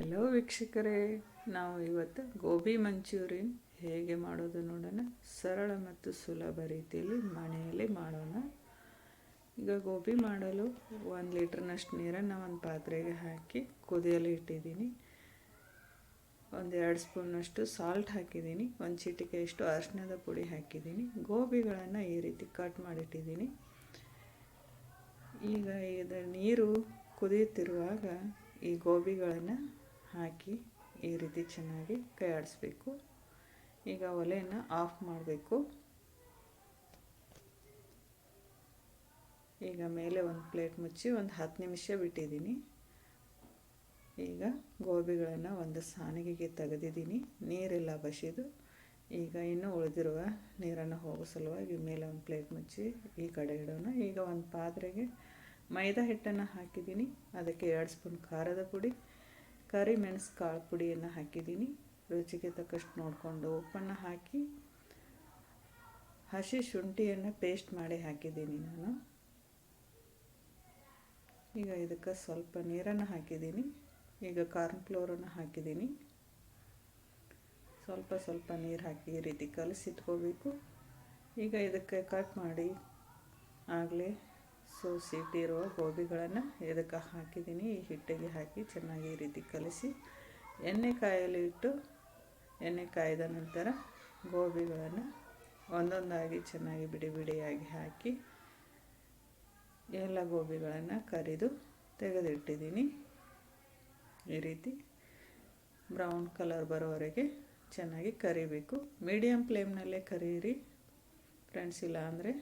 Hello ವೀಕ್ಷಕರೇ. ನಾವು ಇವತ್ತು ಗೋಬಿ ಮಂಚೂರಿಯನ್ ಹೇಗೆ ಮಾಡೋದು ನೋಡೋಣ. ಸರಳ ಮತ್ತು ಸುಲಭ ರೀತಿಯಲ್ಲಿ ಮನೆಯಲ್ಲಿ ಮಾಡೋಣ. ಈಗ ಗೋಬಿ ಮಾಡಲು ಒಂದು ಲೀಟ್ರ್ನಷ್ಟು ನೀರನ್ನು ಒಂದು ಪಾತ್ರೆಗೆ ಹಾಕಿ ಕುದಿಯಲು ಇಟ್ಟಿದ್ದೀನಿ. ಒಂದು ಎರಡು ಸ್ಪೂನಷ್ಟು ಸಾಲ್ಟ್ ಹಾಕಿದ್ದೀನಿ. ಒಂದು ಚಿಟಿಕೆಯಷ್ಟು ಅರಿಶಿಣದ ಪುಡಿ ಹಾಕಿದ್ದೀನಿ. ಗೋಬಿಗಳನ್ನು ಈ ರೀತಿ ಕಟ್ ಮಾಡಿಟ್ಟಿದ್ದೀನಿ. ಈಗ ಇದು ನೀರು ಕುದಿಯುತ್ತಿರುವಾಗ ಈ ಗೋಬಿಗಳನ್ನು ಹಾಕಿ ಈ ರೀತಿ ಚೆನ್ನಾಗಿ ಕೈ ಆಡಿಸ್ಬೇಕು ಈಗ ಒಲೆಯನ್ನು ಆಫ್ ಮಾಡಬೇಕು. ಈಗ ಮೇಲೆ ಒಂದು ಪ್ಲೇಟ್ ಮುಚ್ಚಿ ಒಂದು ಹತ್ತು ನಿಮಿಷ ಬಿಟ್ಟಿದ್ದೀನಿ. ಈಗ ಗೋಬಿಗಳನ್ನು ಒಂದು ಸಾನಿಗೆಗೆ ತೆಗೆದಿದ್ದೀನಿ. ನೀರೆಲ್ಲ ಬಸಿದು. ಈಗ ಇನ್ನೂ ಉಳಿದಿರುವ ನೀರನ್ನು ಹೋಗೋ ಸಲುವಾಗಿ ಮೇಲೆ ಒಂದು ಪ್ಲೇಟ್ ಮುಚ್ಚಿ ಈ ಕಡೆ ಇಡೋಣ. ಈಗ ಒಂದು ಪಾತ್ರೆಗೆ ಮೈದಾ ಹಿಟ್ಟನ್ನು ಹಾಕಿದ್ದೀನಿ. ಅದಕ್ಕೆ ಎರಡು ಸ್ಪೂನ್ ಖಾರದ ಪುಡಿ ಕರಿಮೆಣಸು ಕಾಳು ಪುಡಿಯನ್ನು ಹಾಕಿದ್ದೀನಿ. ರುಚಿಗೆ ತಕ್ಕಷ್ಟು ನೋಡಿಕೊಂಡು ಉಪ್ಪನ್ನು ಹಾಕಿ, ಹಸಿ ಶುಂಠಿಯನ್ನು ಪೇಸ್ಟ್ ಮಾಡಿ ಹಾಕಿದ್ದೀನಿ ನಾನು. ಈಗ ಇದಕ್ಕೆ ಸ್ವಲ್ಪ ನೀರನ್ನು ಹಾಕಿದ್ದೀನಿ. ಈಗ ಕಾರ್ನ್ ಫ್ಲೋರನ್ನು ಹಾಕಿದ್ದೀನಿ. ಸ್ವಲ್ಪ ಸ್ವಲ್ಪ ನೀರು ಹಾಕಿ ಈ ರೀತಿ ಕಲಸಿಟ್ಕೋಬೇಕು. ಈಗ ಇದಕ್ಕೆ ಕಟ್ ಮಾಡಿ ಆಗಲೇ ಸೋಸಿಟ್ಟಿರುವ ಗೋಬಿಗಳನ್ನು ಇದಕ್ಕೆ ಹಾಕಿದ್ದೀನಿ? ಈ ಹಿಟ್ಟಿಗೆ ಹಾಕಿ ಚೆನ್ನಾಗಿ ಈ ರೀತಿ ಕಲಿಸಿ ಎಣ್ಣೆ ಕಾಯಲು ಇಟ್ಟು ಎಣ್ಣೆ ಕಾಯ್ದ ನಂತರ ಗೋಬಿಗಳನ್ನು ಒಂದೊಂದಾಗಿ ಚೆನ್ನಾಗಿ ಬಿಡಿ ಬಿಡಿಯಾಗಿ ಹಾಕಿ ಎಲ್ಲ ಗೋಬಿಗಳನ್ನು ಕರಿದು ತೆಗೆದಿಟ್ಟಿದ್ದೀನಿ. ಈ ರೀತಿ ಬ್ರೌನ್ ಕಲರ್ ಬರೋವರೆಗೆ ಚೆನ್ನಾಗಿ ಕರಿಬೇಕು. ಮೀಡಿಯಮ್ ಫ್ಲೇಮ್ನಲ್ಲೇ ಕರೀರಿ. ಫ್ರೆಂಡ್ಸ್ ಇಲ್ಲ ಅಂದರೆ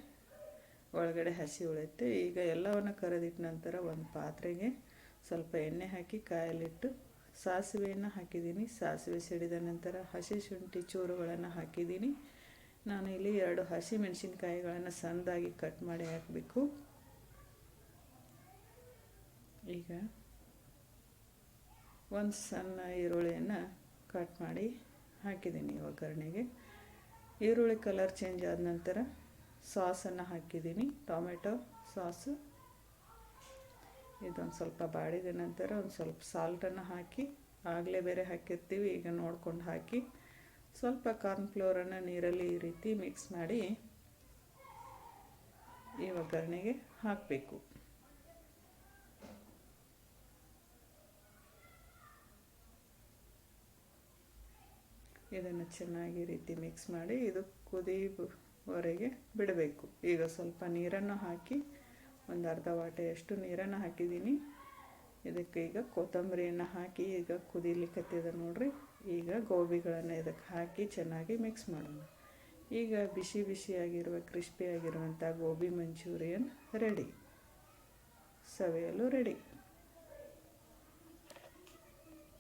ಒಳಗಡೆ ಹಸಿ ಉಳಿಯುತ್ತೆ. ಈಗ ಎಲ್ಲವನ್ನು ಕರೆದಿಟ್ಟ ನಂತರ ಒಂದು ಪಾತ್ರೆಗೆ ಸ್ವಲ್ಪ ಎಣ್ಣೆ ಹಾಕಿ ಕಾಯಲಿಟ್ಟು ಸಾಸಿವೆಯನ್ನು ಹಾಕಿದ್ದೀನಿ. ಸಾಸಿವೆ ಸಿಡಿದ ನಂತರ ಹಸಿ ಶುಂಠಿ ಚೂರುಗಳನ್ನು ಹಾಕಿದ್ದೀನಿ. ನಾನು ಇಲ್ಲಿ ಎರಡು ಹಸಿ ಮೆಣಸಿನ್ಕಾಯಿಗಳನ್ನು ಸಣ್ಣದಾಗಿ ಕಟ್ ಮಾಡಿ ಹಾಕಬೇಕು. ಈಗ ಒಂದು ಸಣ್ಣ ಈರುಳ್ಳಿಯನ್ನು ಕಟ್ ಮಾಡಿ ಹಾಕಿದ್ದೀನಿ ಒಗ್ಗರಣೆಗೆ. ಈರುಳ್ಳಿ ಕಲರ್ ಚೇಂಜ್ ಆದ ನಂತರ ಸಾಸನ್ನು ಹಾಕಿದ್ದೀನಿ, ಟೊಮೆಟೊ ಸಾಸು. ಇದೊಂದು ಸ್ವಲ್ಪ ಬಾಡಿದ ನಂತರ ಒಂದು ಸ್ವಲ್ಪ ಸಾಲ್ಟನ್ನು ಹಾಕಿ, ಆಗಲೇ ಬೇರೆ ಹಾಕಿರ್ತೀವಿ, ಈಗ ನೋಡ್ಕೊಂಡು ಹಾಕಿ. ಸ್ವಲ್ಪ ಕಾರ್ನ್ಫ್ಲೋರನ್ನು ನೀರಲ್ಲಿ ಈ ರೀತಿ ಮಿಕ್ಸ್ ಮಾಡಿ ಈ ಒಗ್ಗರಣೆಗೆ ಹಾಕಬೇಕು. ಇದನ್ನು ಚೆನ್ನಾಗಿ ರೀತಿ ಮಿಕ್ಸ್ ಮಾಡಿ, ಇದು ಕುದಿವರೆಗೆ ಬಿಡಬೇಕು. ಈಗ ಸ್ವಲ್ಪ ನೀರನ್ನು ಹಾಕಿ ಒಂದು ಅರ್ಧ ವಾಟೆಯಷ್ಟು ನೀರನ್ನು ಹಾಕಿದ್ದೀನಿ. ಇದಕ್ಕೆ ಈಗ ಕೊತ್ತಂಬರಿಯನ್ನು ಹಾಕಿ ಈಗ ಕುದಿಲಿಕ್ಕತ್ತಿದೆ ನೋಡಿರಿ. ಈಗ ಗೋಬಿಗಳನ್ನು ಇದಕ್ಕೆ ಹಾಕಿ ಚೆನ್ನಾಗಿ ಮಿಕ್ಸ್ ಮಾಡೋಣ. ಈಗ ಬಿಸಿ ಬಿಸಿಯಾಗಿರುವ ಕ್ರಿಸ್ಪಿಯಾಗಿರುವಂಥ ಗೋಬಿ ಮಂಚೂರಿಯನ್ ರೆಡಿ ಸವಿಯಲು ರೆಡಿ